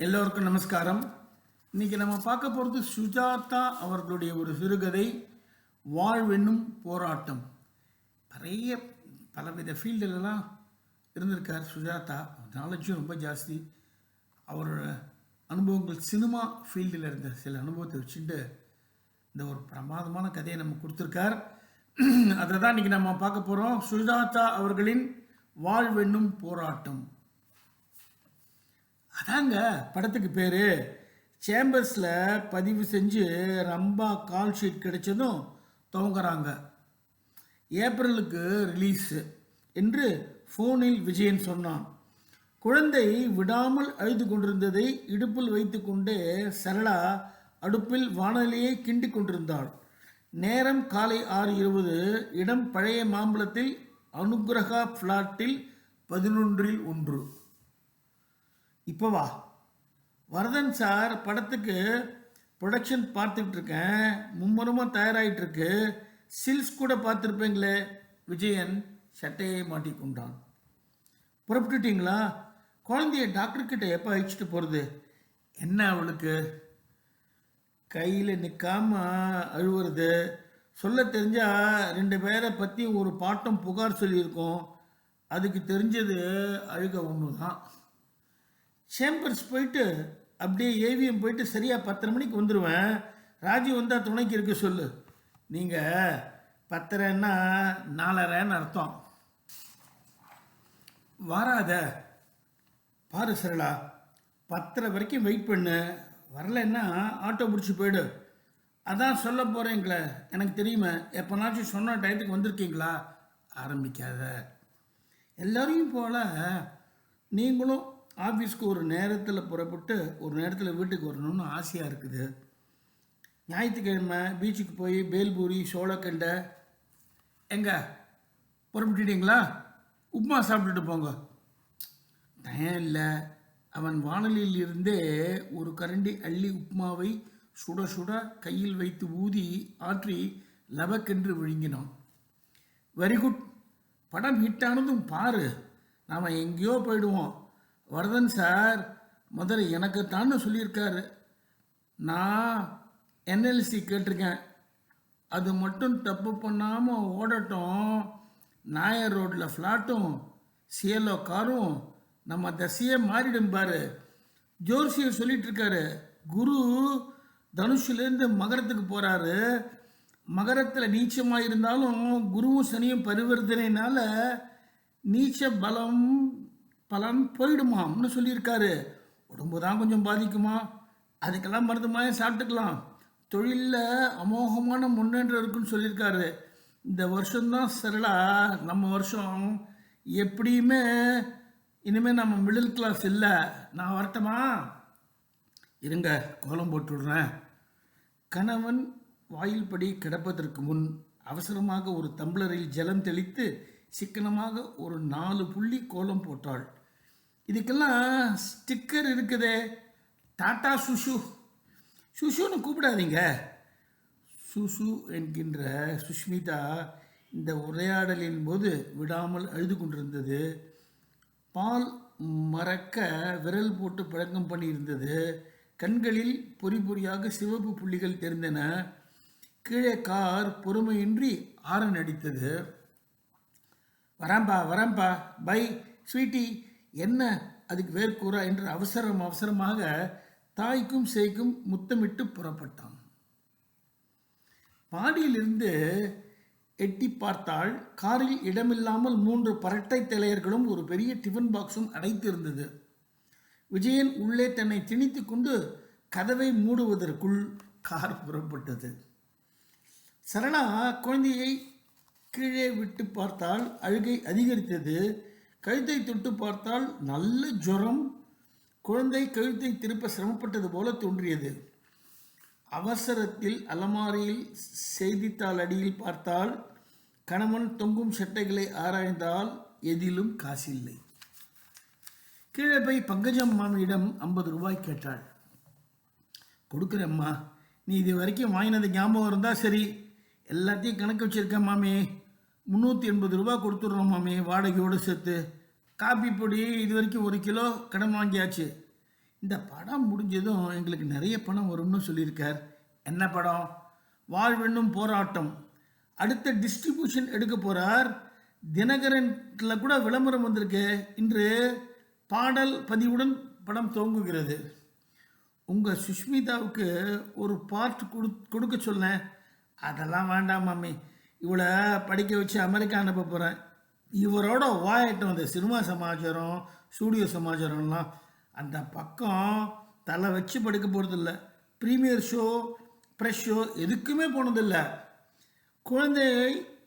எல்லோருக்கும் நமஸ்காரம். இன்னைக்கு நம்ம பார்க்க போகிறது சுஜாதா அவர்களுடைய ஒரு சிறுகதை வாழ்வென்னும் போராட்டம். நிறைய பலவித ஃபீல்டுலலாம் இருந்திருக்கார் சுஜாதா. நாலேஜும் ரொம்ப ஜாஸ்தி. அவரோட அனுபவங்கள் சினிமா ஃபீல்டில் இருந்த சில அனுபவத்தை வச்சுட்டு இந்த ஒரு பிரமாதமான கதையை நம்ம கொடுத்துருக்கார். அதை தான் இன்றைக்கி நம்ம பார்க்க போகிறோம் சுஜாதா அவர்களின் வாழ்வென்னும் போராட்டம். அதாங்க படத்துக்கு பேர். சேம்பர்ஸில் பதிவு செஞ்சு ரொம்ப கால் ஷீட் கிடைச்சதும் துவங்குறாங்க. ஏப்ரலுக்கு ரிலீஸு என்று ஃபோனில் விஜயன் சொன்னான். குழந்தை விடாமல் அழுது கொண்டிருந்ததை இடுப்பில் வைத்துக்கொண்டே சரளா அடுப்பில் வானொலியை கிண்டி கொண்டிருந்தாள். நேரம் காலை ஆறு இருபது இடம் பழைய மாம்பலத்தில் அனுகிரகா ஃப்ளாட்டில் பதினொன்றில் ஒன்று. இப்போ வா. வரதன் சார் படத்துக்கு ப்ரொடக்ஷன் பார்த்துக்கிட்டு இருக்கேன் மும்முரமாக தயாராகிட்டுருக்கு சில்ஸ் கூட பார்த்துருப்பீங்களே. விஜயன் சட்டையை மாட்டிக்கொண்டான் புறப்பட்டுட்டீங்களா? குழந்தைய டாக்டர்கிட்ட எப்போ அழைச்சிட்டு போகிறது என்ன அவளுக்கு? கையில் நிற்காம அழுவுறது. சொல்ல தெரிஞ்சா ரெண்டு பேரை பற்றி ஒரு பாட்டம் புகார் சொல்லியிருக்கோம். அதுக்கு தெரிஞ்சது அழுக ஒன்று தான் சேம்பர்ஸ் போயிட்டு அப்படியே ஏவிஎம் போயிட்டு சரியாக பத்தரை மணிக்கு வந்துடுவேன் ராஜி வந்தால் துணைக்கு இருக்க சொல்லு. நீங்கள் பத்தரைன்னா நாலரைன்னு அர்த்தம். வாராத. பாரு சரளா பத்தரை வரைக்கும் வெயிட் பண்ணு. வரலைன்னா ஆட்டோ பிடிச்சி போயிடு. அதான் சொல்ல போகிறேங்களே எனக்கு தெரியுமே. எப்போனாச்சும் சொன்ன டயத்துக்கு வந்திருக்கீங்களா? ஆரம்பிக்காத. எல்லோரையும் போல் நீங்களும் ஆஃபீஸ்க்கு ஒரு நேரத்தில் புறப்பட்டு ஒரு நேரத்தில் வீட்டுக்கு வரணும்னு ஆசையாக இருக்குது. ஞாயிற்றுக்கிழமை பீச்சுக்கு போய் பேல்பூரி சோளக்கண்டை. எங்க? புறப்பட்டுட்டீங்களா? உப்புமா சாப்பிட்டுட்டு போங்க. டயம் இல்லை. அவன் வானலில் இருந்தே ஒரு கரண்டி அள்ளி உப்புமாவை சுட சுட கையில் வைத்து ஊதி ஆற்றி லபக்கென்று விழுங்கினான். வெரி குட் படம் ஹிட் ஆனதும் பாரு. நாம் எங்கேயோ போயிடுவோம். வரதன் சார் முதல்ல எனக்குத்தான்னு சொல்லியிருக்காரு. நான் என்எல்சி கேட்டிருக்கேன். அது மட்டும் தப்பு பண்ணாமல் ஓடட்டும். நாயர் ரோட்டில் ஃப்ளாட்டும் சிஎல்ஓ காரும் நம்ம தசையே மாறிடும் பாரு. ஜோர்சியர் சொல்லிட்டு குரு தனுஷுலேருந்து மகரத்துக்கு போகிறாரு மகரத்தில் நீச்சமாக இருந்தாலும் குருவும் சனியும் பரிவர்த்தனைனால நீச்ச பலம் பலன் போயிடுமாம்னு சொல்லியிருக்காரு. உடம்பு தான் கொஞ்சம் பாதிக்குமா? அதுக்கெல்லாம் மருந்து மாதிரி சாப்பிட்டுக்கலாம். தொழிலில் அமோகமான முன்னேற்றம் இருக்குன்னு சொல்லியிருக்காரு. இந்த வருஷம்தான் சரளா நம்ம வருஷம் எப்படியுமே இனிமேல் நம்ம மிடில் கிளாஸ் இல்லை. நான் வரட்டுமா? இருங்க கோலம் போட்டு விடுறேன். கணவன் வாயில்படி கிடப்பதற்கு முன் அவசரமாக ஒரு தம்ளரில் ஜலம் தெளித்து சிக்கனமாக ஒரு நாலு புள்ளி கோலம் போட்டாள். இதுக்கெல்லாம் ஸ்டிக்கர் இருக்குதே. டாட்டா சுஷு. சுஷுன்னு கூப்பிடாதீங்க. சுசு என்கின்ற சுஷ்மிதா இந்த உரையாடலின் போது விடாமல் அழுது கொண்டிருந்தது. பால் மறக்க விரல் போட்டு பழக்கம் பண்ணியிருந்தது. கண்களில் பொறி பொறியாக சிவப்பு புள்ளிகள் தெரிந்தன. கீழே கார் பொறுமையின்றி ஆரன் அடித்தது. வரேன்பா வரம்பா பை ஸ்வீட்டி என்ன அதுக்கு வேர்க்கூறா என்று அவசரம் அவசரமாக தாய்க்கும் சேய்க்கும் முத்தமிட்டு புறப்பட்டான். பாடியிலிருந்து எட்டி பார்த்தால் காரில் இடமில்லாமல் மூன்று பரட்டை தலையர்களும் ஒரு பெரிய டிஃபன் பாக்ஸும் அடைத்திருந்தது. விஜயன் உள்ளே தன்னை திணித்து கொண்டு கதவை மூடுவதற்குள் கார் புறப்பட்டது. சரணா குழந்தையை கீழே விட்டு பார்த்தால் அழுகை அதிகரித்தது. கழுத்தை தொட்டு பார்த்தால் நல்ல ஜுரம். குழந்தை கழுத்தை திருப்ப சிரமப்பட்டது போல தோன்றியது. அவசரத்தில் அலமாரியில் செய்தித்தாள் அடியில் பார்த்தால் கணவன் தொங்கும் சட்டைகளை ஆராய்ந்தால் எதிலும் காசில்லை. கீழே போய் பங்கஜம் மாமியிடம் ஐம்பது ரூபாய் கேட்டாள். கொடுக்குறேம்மா நீ இது வரைக்கும் வாங்கினது ஞாபகம் இருந்தால் சரி. எல்லாத்தையும் கணக்கு வச்சுருக்கேன் மாமி. முந்நூற்றி எண்பது ரூபா கொடுத்துட்றோம் மாமி வாடகையோடு சேர்த்து. காப்பி பொடி இது வரைக்கும் ஒரு கிலோ கடன் வாங்கியாச்சு. இந்த படம் முடிஞ்சதும் எங்களுக்கு நிறைய பணம் வரும்னு சொல்லியிருக்கார். என்ன படம்? வாழ்வென்னும் போராட்டம். அடுத்த டிஸ்ட்ரிபியூஷன் எடுக்க போகிறார் தினகரன்ல கூட விளம்பரம் வந்திருக்கு. இன்று பாடல் பதிவுடன் படம் துவங்குகிறது. உங்கள் சுஷ்மிதாவுக்கு ஒரு பார்ட் கொடு கொடுக்க சொன்னேன். அதெல்லாம் வேண்டாம் மாமி. இவளை படிக்க வச்சு அமெரிக்கா அனுப்ப போகிறேன் இவரோட வாயட்டும் அந்த சினிமா சமாச்சாரம் ஸ்டூடியோ சமாச்சாரம்லாம் அந்த பக்கம் தலை வச்சு படுக்க போகிறதில்ல ப்ரீமியர் ஷோ ப்ரெஷ் ஷோ எதுக்குமே போனதில்ல. குழந்தை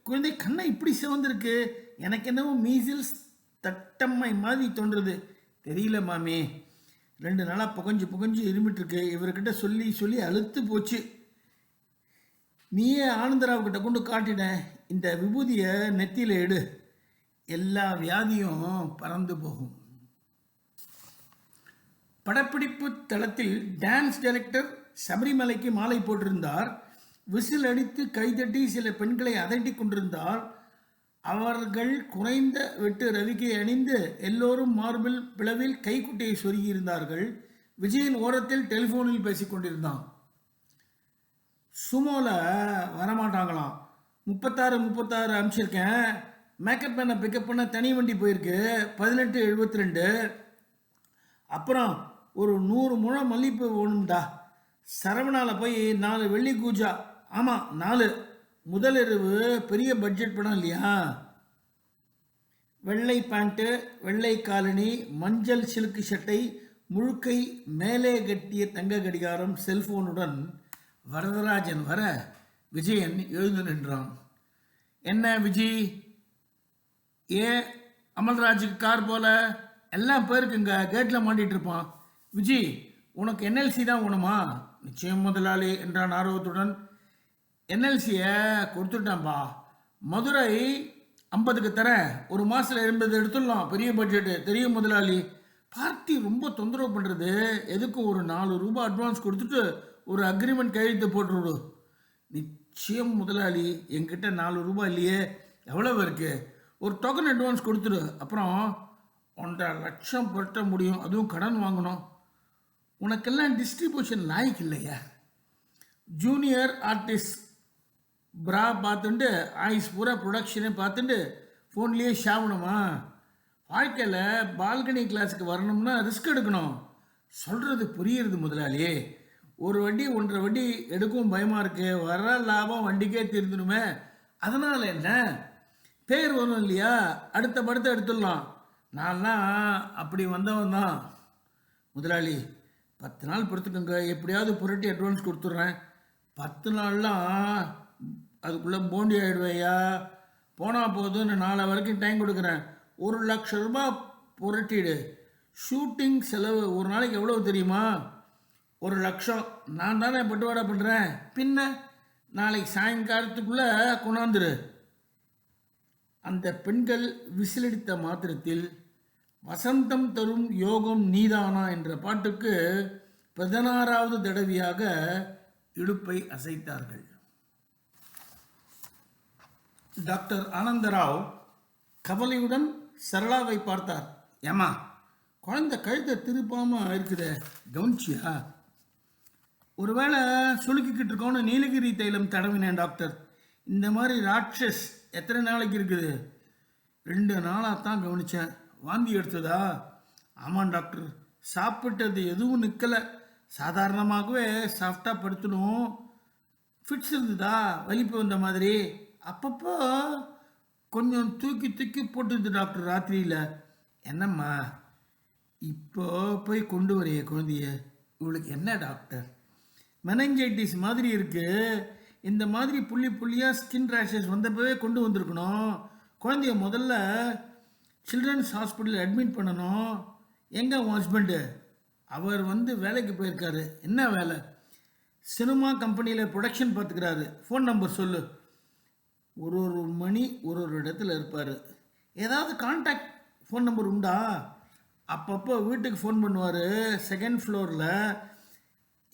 குழந்தை கண்ணை இப்படி சிவந்திருக்கு. எனக்கு என்னவோ மீசில்ஸ் தட்டம்மை மாதிரி தோன்றுறது தெரியல மாமி. ரெண்டு நாளாக புகஞ்சு புகஞ்சு இருமிட்டுருக்கு. இவர்கிட்ட சொல்லி சொல்லி அழுத்து போச்சு. நீயே ஆனந்தராவ்கிட்ட கொண்டு காட்டின இந்த விபூதியை நெத்தியில் எடு. எல்லா வியாதியும் பறந்து போகும். படப்பிடிப்பு தளத்தில் டான்ஸ் டைரக்டர் சபரிமலைக்கு மாலை போட்டிருந்தார். விசில் அடித்து கைதட்டி சில பெண்களை அதட்டி கொண்டிருந்தார். அவர்கள் குறைந்த வெட்டு ரவிக்கை அணிந்து எல்லோரும் மார்பிள் பிளவில் கைக்குட்டையை சொருகியிருந்தார்கள். விஜயின் ஓரத்தில் டெலிஃபோனில் பேசிக் கொண்டிருந்தான். சுமோவில் வரமாட்டாங்களாம். முப்பத்தாறு முப்பத்தாறு அனுப்பிச்சிருக்கேன் மேக்கப் பண்ண பிக்கப் பண்ண தனி வண்டி போயிருக்கு. பதினெட்டு எழுபத்தி ரெண்டு அப்புறம் ஒரு நூறு முழம் மல்லிப்பூ வேணும்டா. சரவணாவில் போய் நாலு வெள்ளி கூஜா. ஆமாம் நாலு. முதலிரவு பெரிய பட்ஜெட் படம் இல்லையா? வெள்ளை பேண்ட்டு வெள்ளை காலனி மஞ்சள் சில்க் சட்டை முழுக்கை மேலே கட்டிய தங்க கடிகாரம் செல்ஃபோனுடன் வரதராஜன் வர விஜயன் எழுந்து நின்றான். என்ன விஜி? ஏ அமல்ராஜுக்கு கார் போல? எல்லாம் போயிருக்குங்க. கேட்டில் மாட்டிகிட்டு இருப்பான். விஜி உனக்கு என்எல்சி தான் வேணுமா? நிச்சயம் முதலாளி என்றான் ஆர்வத்துடன். என்எல்சியை கொடுத்துட்டான்பா. மதுரை ஐம்பதுக்கு தரேன் ஒரு மாதத்தில் எண்பது எடுத்துடலாம். பெரிய பட்ஜெட்டு தெரியும் முதலாளி. பார்ட்டி ரொம்ப தொந்தரவு பண்ணுறது எதுக்கும் ஒரு நாலு ரூபாய் அட்வான்ஸ் கொடுத்துட்டு ஒரு அக்ரிமெண்ட் கையெழுத்து போட்டுவிடு. நிச்சயம் முதலாளி என்கிட்ட நாலு ரூபாய் இல்லையே எவ்வளவு இருக்கு? ஒரு டோக்கன் அட்வான்ஸ் கொடுத்துரு அப்புறம் ஒன்றரை லட்சம் புரட்ட முடியும். அதுவும் கடன் வாங்கணும். உனக்கெல்லாம் டிஸ்ட்ரிபியூஷன் லாய்க்கு இல்லையா? ஜூனியர் ஆர்டிஸ்ட் ப்ரா பார்த்துட்டு ஆயுஸ் பூரா ப்ரொடக்ஷனே பார்த்துட்டு ஃபோன்லேயே ஷாவணுமா வாழ்க்கையில் பால்கனி கிளாஸுக்கு வரணும்னா ரிஸ்க் எடுக்கணும். சொல்கிறது புரியுறது முதலாளி ஒரு வண்டி ஒன்றரை வண்டி எடுக்கும் பயமாக இருக்கு வர லாபம் வண்டிக்கே தீர்ந்துடுமே. அதனால் என்ன? பேர் வரும் இல்லையா? அடுத்த படத்தை எடுத்துடலாம். நான்லாம் அப்படி வந்தவன் தான். முதலாளி பத்து நாள் பொறுத்துக்கோங்க. எப்படியாவது புரட்டி அட்வான்ஸ் கொடுத்துட்றேன். பத்து நாள்லாம் அதுக்குள்ளே போண்டி ஆகிடுவையா போனால் போதும்னு நாளை வரைக்கும் டைம் கொடுக்குறேன். ஒரு லட்ச ரூபாய் புரட்டிடு. ஷூட்டிங் செலவு ஒரு நாளைக்கு எவ்வளோ தெரியுமா? ஒரு லட்சம். நான் தானே பட்டுவாடா பண்ணுறேன் பின்ன நாளைக்கு சாயங்காலத்துக்குள்ளே கொண்டாந்துரு. அந்த பெண்கள் விசிலடித்த மாத்திரத்தில் வசந்தம் தரும் யோகம் நீதானா என்ற பாட்டுக்கு பதினாறாவது தடவையாக இடுப்பை அசைத்தார்கள். டாக்டர் ஆனந்தராவ் கவலையுடன் சரளாவை பார்த்தார். ஏமா குழந்தை கழுத்தை திருப்பாமல் இருக்குதே கவனிச்சியா? ஒருவேளை சுளுக்கிக்கிட்டு இருக்கோன்னு நீலகிரி தைலம் தடவினேன் டாக்டர். இந்த மாதிரி ராட்சஸ் எத்தனை நாளைக்கு இருக்குது? ரெண்டு நாளாக தான் கவனித்தேன் வாந்தி எடுத்ததா? ஆமாம் டாக்டர். சாப்பிட்டது எதுவும் நிற்கலை சாதாரணமாகவே சாஃப்டாக படுத்தணும். ஃபிட்ஸ் இருந்ததா? வலிப்பு வந்த மாதிரி. அப்பப்போ கொஞ்சம் தூக்கி தூக்கி போட்டுது டாக்டர் ராத்திரியில். என்னம்மா? இப்போ போய் கொண்டு வரைய குழந்தைய. இவளுக்கு என்ன டாக்டர்? மெனஞ்சைட்டிஸ் மாதிரி இருக்குது இந்த மாதிரி புள்ளி புள்ளியாக ஸ்கின் ரேஷஸ் வந்தப்பவே கொண்டு வந்திருக்கணும். குழந்தைய முதல்ல சில்ட்ரன்ஸ் ஹாஸ்பிட்டலில் அட்மிட் பண்ணணும். எங்கே உன் ஹஸ்பண்டு அவர் வந்து வேலைக்கு போயிருக்காரு. என்ன வேலை? சினிமா கம்பெனியில் ப்ரொடக்ஷன் பார்த்துக்கிறாரு. ஃபோன் நம்பர் சொல்லு. ஒரு ஒரு மணி ஒரு ஒரு இடத்துல இருப்பார். ஏதாவது காண்டாக்ட் ஃபோன் நம்பர் உண்டா? அப்பப்போ வீட்டுக்கு ஃபோன் பண்ணுவார். செகண்ட் ஃப்ளோரில்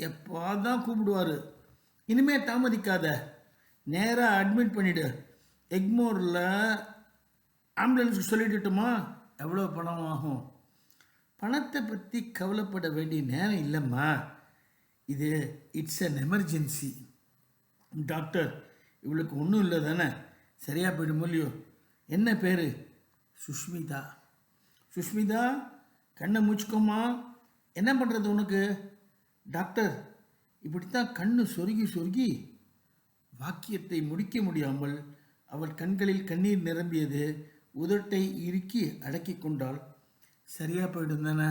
எப்போ தான் கூப்பிடுவார். இனிமே தாமதிக்காத. நேராக அட்மிட் பண்ணிவிடு எக்மோரில் ஆம்புலன்ஸுக்கு சொல்லிட்டுட்டுமா? எவ்வளோ பணம் ஆகும்? பணத்தை பற்றி கவலைப்பட வேண்டிய நேரம் இல்லைம்மா. இது இட்ஸ் அன் எமர்ஜென்சி டாக்டர் இவளுக்கு ஒன்றும் இல்லை தானே? சரியாக போயிடும் இல்லையோ? என்ன பேர்? சுஷ்மிதா. சுஷ்மிதா கண்ணை மூச்சுக்கோமா என்ன பண்ணுறது உனக்கு? டாக்டர் இப்படித்தான் கண்ணு சொருகி சொருகி வாக்கியத்தை முடிக்க முடியாமல் அவள் கண்களில் கண்ணீர் நிரம்பியது உதட்டை இறுக்கி அடக்கி கொண்டாள். சரியா போயிடும் தானே?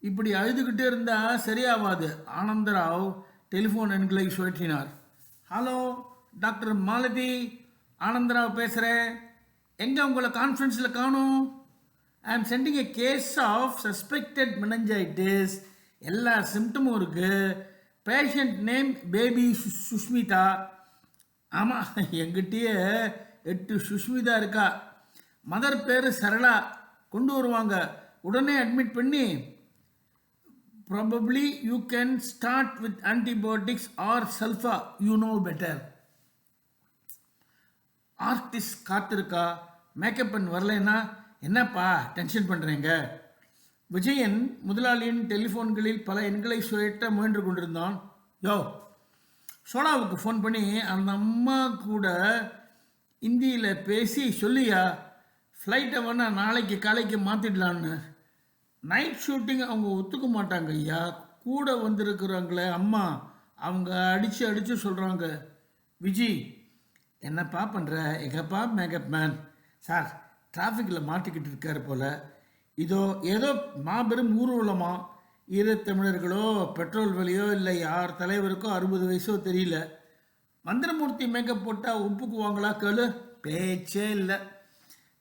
இப்படி அழுதுகிட்டே இருந்தா சரியாவாது. ஆனந்தராவ் டெலிஃபோன் எண்களை சுழற்றினார். ஹலோ டாக்டர் மாலதி ஆனந்தராவ் பேசுகிறேன் எங்கே உங்களை கான்ஃபரன்ஸில் காணும்? I am sending a case of suspected meningitis எல்லா சிம்டமும் இருக்குது பேஷண்ட் நேம் பேபி சுஷ்மிதா ஆமாம் எங்கிட்டயே எட்டு சுஷ்மிதா இருக்கா. மதர் பேர் சரளா. கொண்டு வருவாங்க. உடனே அட்மிட் பண்ணி probably you can start with antibiotics or sulfa you know better artist காத்திருக்கா. Makeup பண்ண வரலைன்னா என்னப்பா டென்ஷன் பண்ணுறீங்க விஜயன் முதலாளியின் டெலிஃபோன்களில் பல எண்களை சுழற்ற முயன்று கொண்டிருந்தான். யோ சோனாவுக்கு ஃபோன் பண்ணி அந்த அம்மா கூட இந்தியில் பேசி சொல்லியா ஃப்ளைட்டை வேணா நாளைக்கு காலைக்கு மாற்றிடலான்னு நைட் ஷூட்டிங் அவங்க ஒத்துக்க மாட்டாங்க ஐயா. கூட வந்திருக்கிறவங்களே அம்மா. அவங்க அடித்து அடித்து சொல்கிறாங்க விஜி என்னப்பா பண்ணுற எகப்பா மேக்கப் மேன். சார் டிராஃபிக்கில் மாட்டிக்கிட்டு இருக்கார் போல். இதோ ஏதோ மாபெரும் ஊர்வலமா? ஈழத்தமிழர்களோ பெட்ரோல் விலையோ இல்லை யார் தலைவருக்கோ அறுபது வயசோ தெரியல. மந்திரமூர்த்தி மேக்கப் போட்டால் ஒப்புக்குவாங்களா கேளு? பேச்சே இல்லை.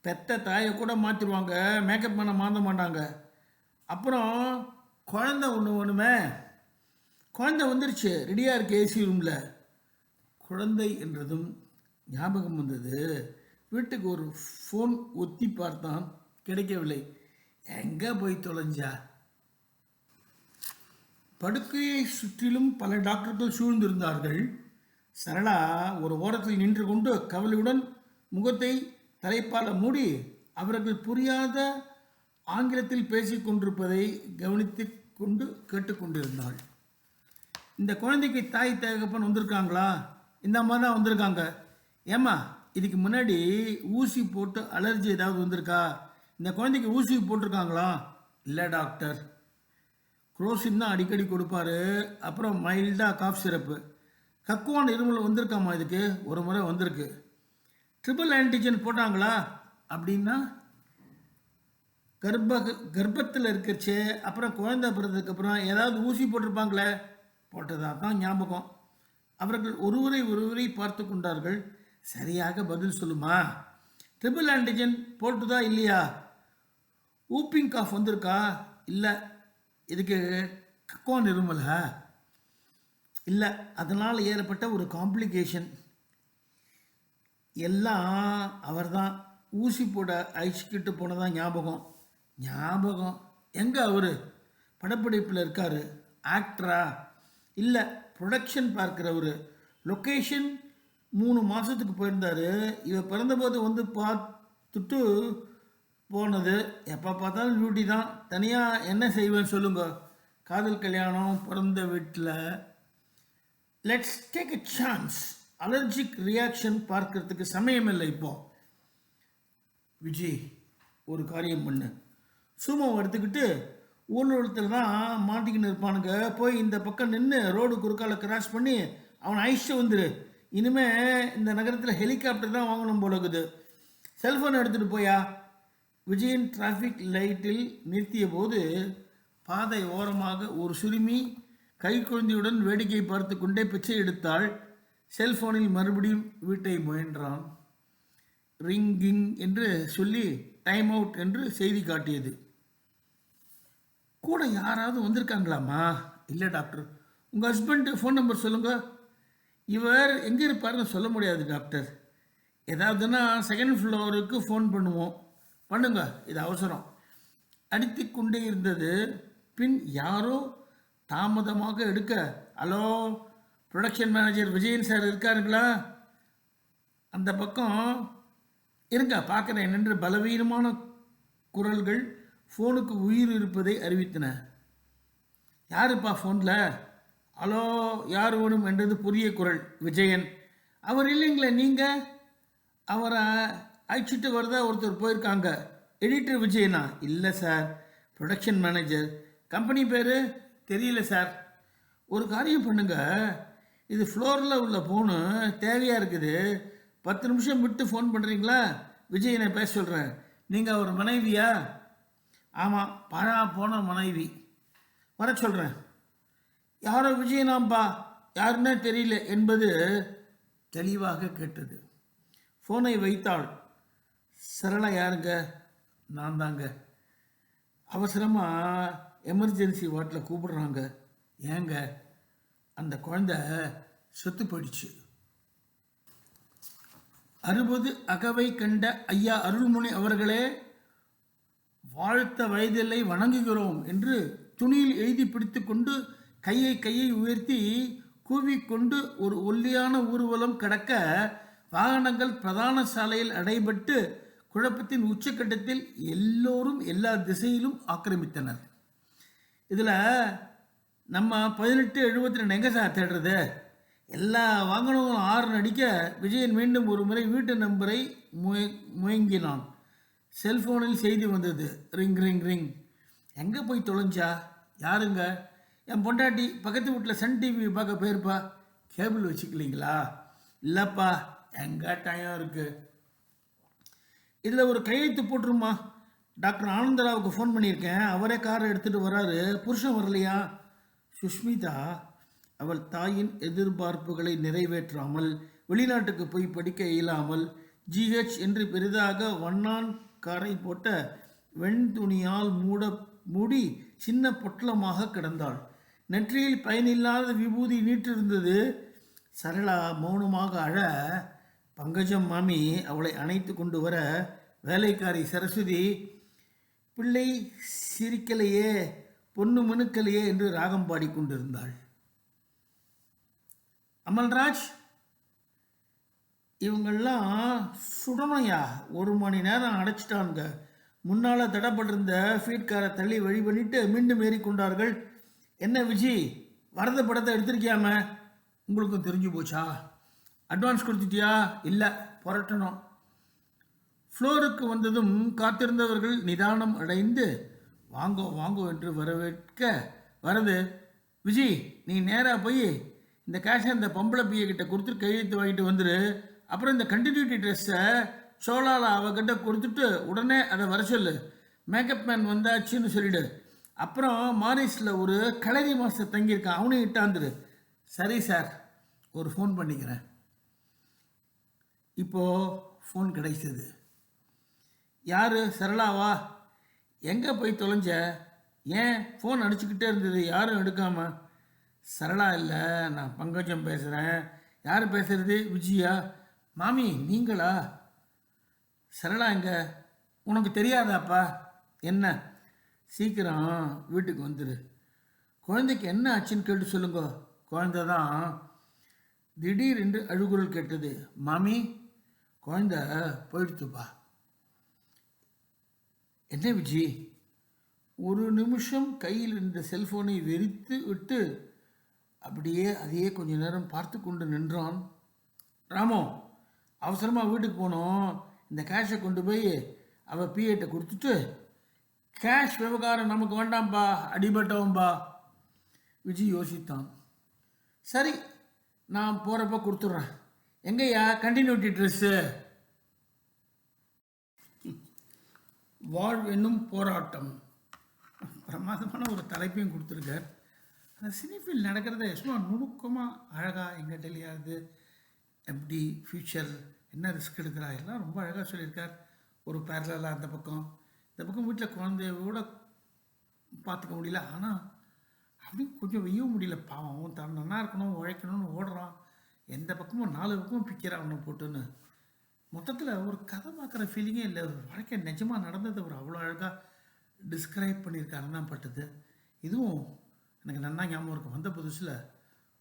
பெத்த தாயை கூட மாற்றிடுவாங்க மேக்கப் பண்ண மாந்த மாட்டாங்க. அப்புறம் குழந்த ஒன்று ஒன்றுமே குழந்தை வந்துருச்சு. ரெடியாக இருக்கு ஏசி ரூமில் குழந்தை என்றதும் ஞாபகம் வந்தது. வீட்டுக்கு ஒரு ஃபோன் ஒத்தி பார்த்தான். கிடைக்கவில்லை. எங்கே போய் தொலைஞ்சா? படுக்கையை சுற்றிலும் பல டாக்டர்கள் சூழ்ந்திருந்தார்கள். சரளா ஒரு ஓரத்தில் நின்று கொண்டு கவலையுடன் முகத்தை தலைப்பால மூடி அவர்கள் புரியாத ஆங்கிலத்தில் பேசிக்கொண்டிருப்பதை கவனித்து கொண்டு கேட்டுக்கொண்டிருந்தாள் இந்த குழந்தைக்கு தாய் தகப்பன் வந்திருக்காங்களா? இந்த மாதிரி தான் வந்திருக்காங்க. ஏம்மா இதுக்கு முன்னாடி ஊசி போட்டு அலர்ஜி ஏதாவது வந்திருக்கா? இந்த குழந்தைக்கு ஊசி போட்டிருக்காங்களா? இல்லை டாக்டர். குரோசின் தான் அடிக்கடி கொடுப்பாரு. அப்புறம் மைல்டாக காஃப் சிரப்பு கக்குவான் இருமல் வந்திருக்காமா இதுக்கு? ஒரு முறை வந்திருக்கு. ட்ரிபிள் ஆன்டிஜன் போட்டாங்களா? அப்படின்னா கர்ப்ப கர்ப்பத்தில் இருக்கிறச்சு அப்புறம் குழந்தை பிறந்ததுக்கப்புறம் ஏதாவது ஊசி போட்டிருப்பாங்களே? போட்டதா தான் ஞாபகம். அவர்கள் ஒருவரை ஒருவரை பார்த்து கொண்டார்கள். சரியாக பதில் சொல்லுமா? ட்ரிபிள் ஆன்டிஜன் போட்டுதா இல்லையா? ஊப்பிங் காஃப் வந்திருக்கா? இல்லை. இதுக்கு கக்கோன் இருமலா இல்லை. அதனால் ஏற்பட்ட ஒரு காம்ப்ளிகேஷன் எல்லாம் அவர்தான். ஊசி போட அழிச்சிக்கிட்டு போனதான் ஞாபகம். ஞாபகம். எங்கே அவர்? படப்பிடிப்பில் இருக்கார். ஆக்டரா? இல்லை. ப்ரொடக்ஷன் பார்க்குறவர். லொக்கேஷன் மூணு மாதத்துக்கு போயிருந்தார். இவர் பிறந்தபோது வந்து பார்த்துட்டு போனது. எப்போ பார்த்தாலும் டியூட்டி தான். தனியாக என்ன செய்வேன்னு சொல்லுங்க. காதல் கல்யாணம் பிறந்த வீட்டில் let's take a chance allergic reaction பார்க்கறதுக்கு சமயம் இல்லை இப்போ. விஜய் ஒரு காரியம் பண்ணு. சுமோவை எடுத்துக்கிட்டு ஊர்நூலத்தில் தான் மாட்டிக்கின்னு இருப்பானுங்க. போய் இந்த பக்கம் நின்று ரோடு குறுக்கால கிராஸ் பண்ணி அவனை ஐஷை வந்துடு இனிமேல் இந்த நகரத்தில் ஹெலிகாப்டர் தான் வாங்கணும் போல இருக்குது செல்ஃபோன் எடுத்துகிட்டு போயா? விஜயன் டிராஃபிக் லைட்டில் நிறுத்திய போது பாதை ஓரமாக ஒரு சிறுமி கைக்குழந்தையுடன் வேடிக்கை பார்த்து கொண்டே பிச்சை எடுத்தாள். செல்போனில் மறுபடியும் வீட்டை முயன்றான். ரிங்கிங் என்று சொல்லி டைம் அவுட் என்று செய்தி காட்டியது. கூட யாராவது வந்திருக்காங்களாம்மா? இல்லை டாக்டர் உங்கள் ஹஸ்பண்டு ஃபோன் நம்பர் சொல்லுங்கள் இவர் எங்கே இருப்பாருன்னு சொல்ல முடியாது டாக்டர் ஏதாவதுன்னா செகண்ட் ஃப்ளோருக்கு ஃபோன் பண்ணுவோம். பண்ணுங்க இது அவசரம். அடித்து கொண்டே இருந்தது. பின் யாரோ தாமதமாக எடுக்க hello production manager Vijayan sir இருக்காருங்களா? அந்த பக்கம் இருங்க பார்க்குறேன். என்று பலவீனமான குரல்கள் ஃபோனுக்கு உயிர் இருப்பதை அறிவித்தன. யாருப்பா ஃபோனில் ஹலோ யார் வேணும்? என்றது புதிய குரல் விஜயன். அவர் இல்லைங்களே நீங்கள் அவரை அழைச்சிட்டு வரதா ஒருத்தர் போயிருக்காங்க. எடிட்டர் விஜயனா இல்லை சார். ப்ரொடக்ஷன் மேனேஜர் கம்பெனி பேர்? தெரியல சார். ஒரு காரியம் பண்ணுங்க. இது ஃப்ளோரில் உள்ள ஃபோனு தேவையாக இருக்குது. பத்து நிமிஷம் விட்டு ஃபோன் பண்ணுறீங்களா விஜயனை பேச சொல்கிறேன் நீங்கள் அவர் மனைவியா? ஆமாம் பழா போன மனைவி. வர சொல்கிறேன் யாரோ விஜயனாம்பா? யாருன்னே தெரியல. என்பது தெளிவாக கேட்டது. ஃபோனை வைத்தாள். சரளா யாருங்க? நான் தாங்க அவசரமாக எமர்ஜென்சி வார்டில் கூப்பிடுறாங்க. ஏங்க? அந்த குழந்தை செத்து போயிடுச்சு. அறுபது அகவை கண்ட ஐயா அருள்மொழி அவர்களே வாழ்த்த வயதில்லை வணங்குகிறோம் என்று துணியில் எழுதி பிடித்து கொண்டு கையை கையை உயர்த்தி கூவிக்கொண்டு ஒரு ஒல்லியான ஊர்வலம் கடக்க வாகனங்கள் பிரதான சாலையில் அடைபட்டு குழப்பத்தின் உச்சக்கட்டத்தில் எல்லோரும் எல்லா திசையிலும் ஆக்கிரமித்தனர். இதில் நம்ம பதினெட்டு எழுபத்தி ரெண்டு எங்கே சார் தேடுறது? எல்லா வாகனங்களும் ஆறு அடிக்க விஜயன் மீண்டும் ஒரு முறை வீட்டு நம்பரை முய முயங்கினான். செல்ஃபோனில் செய்தி வந்தது. Ring ring ring. எங்கே போய் தொலைஞ்சா? யாருங்க? என் பொண்டாட்டி பக்கத்து வீட்டில் சன் டிவி பார்க்க போயிருப்பா. கேபிள் வச்சுக்கலீங்களா? இல்லைப்பா எங்கே டயம் இருக்குது இதில் ஒரு கையெழுத்து போட்டுருமா டாக்டர் ஆனந்தராவுக்கு ஃபோன் பண்ணியிருக்கேன். அவரே காரை எடுத்துகிட்டு வராரு. புருஷன் வரலையா? சுஷ்மிதா அவள் தாயின் எதிர்பார்ப்புகளை நிறைவேற்றாமல் வெளிநாட்டுக்கு போய் படிக்க இயலாமல் ஜிஹெச் என்று பெரிதாக வண்ணான் காரை போட்ட வெண்துணியால் மூட மூடி சின்ன பொட்டலமாக கிடந்தாள். நெற்றியில் பயனில்லாத விபூதி நீட்டிருந்தது. சரளா மௌனமாக அழ பங்கஜம் மாமி அவளை அணைத்து கொண்டு வர வேலைக்காரி சரஸ்வதி பிள்ளை சிரிக்கலையே பொண்ணு மனுக்கலையே என்று ராகம் பாடிக்கொண்டிருந்தாள் அமல்ராஜ் இவங்கெல்லாம் சுடணும்யா ஒரு மணி நேரம் அடைச்சிட்டானுங்க. முன்னால் தடப்பட்டிருந்த ஃபீட்காரை தள்ளி வழி பண்ணிட்டு மீண்டும் ஏறிக்கொண்டார்கள் என்ன விஜி வரத படத்தை எடுத்திருக்கியாம? உங்களுக்கும் தெரிஞ்சு போச்சா? அட்வான்ஸ் கொடுத்துட்டியா? இல்லை புரட்டணும். ஃப்ளோருக்கு வந்ததும் காத்திருந்தவர்கள் நிதானம் அடைந்து வாங்கோ வாங்கோ என்று வரவேற்க வரது. விஜி நீ நேராக போய் இந்த கேஷை இந்த பொம்பளை பையக்கிட்ட கொடுத்துட்டு கொடுத்து கையெழுத்து வாங்கிட்டு வந்துரு. அப்புறம் இந்த கண்டினியூட்டி ட்ரெஸ்ஸை சோலாவில் அவகிட்ட கொடுத்துட்டு உடனே அதை வர சொல்லு. மேக்கப் மேன் வந்தாச்சுன்னு சொல்லிடு. அப்புறம் மாரிஸில் ஒரு கலரி மாஸ்டர் தங்கியிருக்கான். அவனையும் இட்டாந்துரு. சரி சார் ஒரு ஃபோன் பண்ணிக்கிறேன். இப்போது ஃபோன் கிடைச்சது. யார்? சரளாவா? எங்கே போய் தொலைஞ்ச? ஏன் ஃபோன் அடிச்சுக்கிட்டே இருந்தது? யாரும் எடுக்காம? சரளா இல்லை நான் பங்கஜம் பேசுகிறேன் யார் பேசுறது? விஜயா? மாமி நீங்களா? சரளா எங்க? உனக்கு தெரியாதாப்பா? என்ன? சீக்கிரம் வீட்டுக்கு வந்துடு குழந்தைக்கு என்ன ஆச்சுன்னு கேட்டு சொல்லுங்க. குழந்தை தான் திடீர் என்று அழுகுரல் கேட்டது. மாமி குழந்தை போயிடுத்துப்பா என்ன விஜி? ஒரு நிமிஷம் கையில் இருந்த செல்போனை வெறித்து விட்டு அப்படியே அதையே கொஞ்ச நேரம் பார்த்து கொண்டு நின்றான். ராமோ அவசரமாக வீட்டுக்கு போனோம் இந்த கேஷை கொண்டு போய் அவள் பிஏட்டை கொடுத்துட்டு கேஷ் விவகாரம் நமக்கு வேண்டாம்ப்பா அடிபட்டவன்பா விஜய் யோசித்தான். சரி நான் போகிறப்ப கொடுத்துட்றேன். எங்கய்யா? கண்டினியூட்டி ட்ரெஸ்ஸு வாழ் என்னும் போராட்டம். பிரமாதமான ஒரு தலைப்பையும் கொடுத்துருக்கார். அந்த சினிஃபீல் நடக்கிறத சும்மா நுணுக்கமாக அழகாக எங்கே தெரியாது எப்படி ஃப்யூச்சர் என்ன ரிஸ்க் எடுக்கிறா? எல்லாம் ரொம்ப அழகாக சொல்லியிருக்கார். ஒரு பேரலாக அந்த பக்கம். இந்த பக்கம் வீட்டில் குழந்தையோட பார்த்துக்க முடியல. ஆனால் அப்படி கொஞ்சம் வெய்யவும் முடியல. பாவம் அவன் தான் நல்லா இருக்கணும் உழைக்கணும்னு ஓடுறான். எந்த பக்கமும் நாலு பக்கமும் பிக்கிறான் ஒன்று போட்டுன்னு. மொத்தத்தில் ஒரு கதை பார்க்குற ஃபீலிங்கே இல்லை. ஒரு வாழ்க்கை நிஜமாக நடந்ததை அவர் அவ்வளோ அழகாக டிஸ்கிரைப் பண்ணியிருக்காருன்னு தான் பட்டது இதுவும் எனக்கு நன்னா ஞாபகம் இருக்கும் வந்த புதுசில்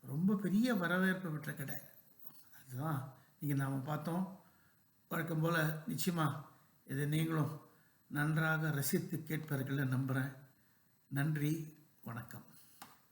ரொம்ப பெரிய வரவேற்பு பெற்ற கடை அதுதான் இங்கே நாம் பார்த்தோம். வழக்கம் போல் நிச்சயமாக இதை நீங்களும் நன்றாக ரசித்து கேட்பார்கள் நம்புகிறேன் நன்றி. வணக்கம்.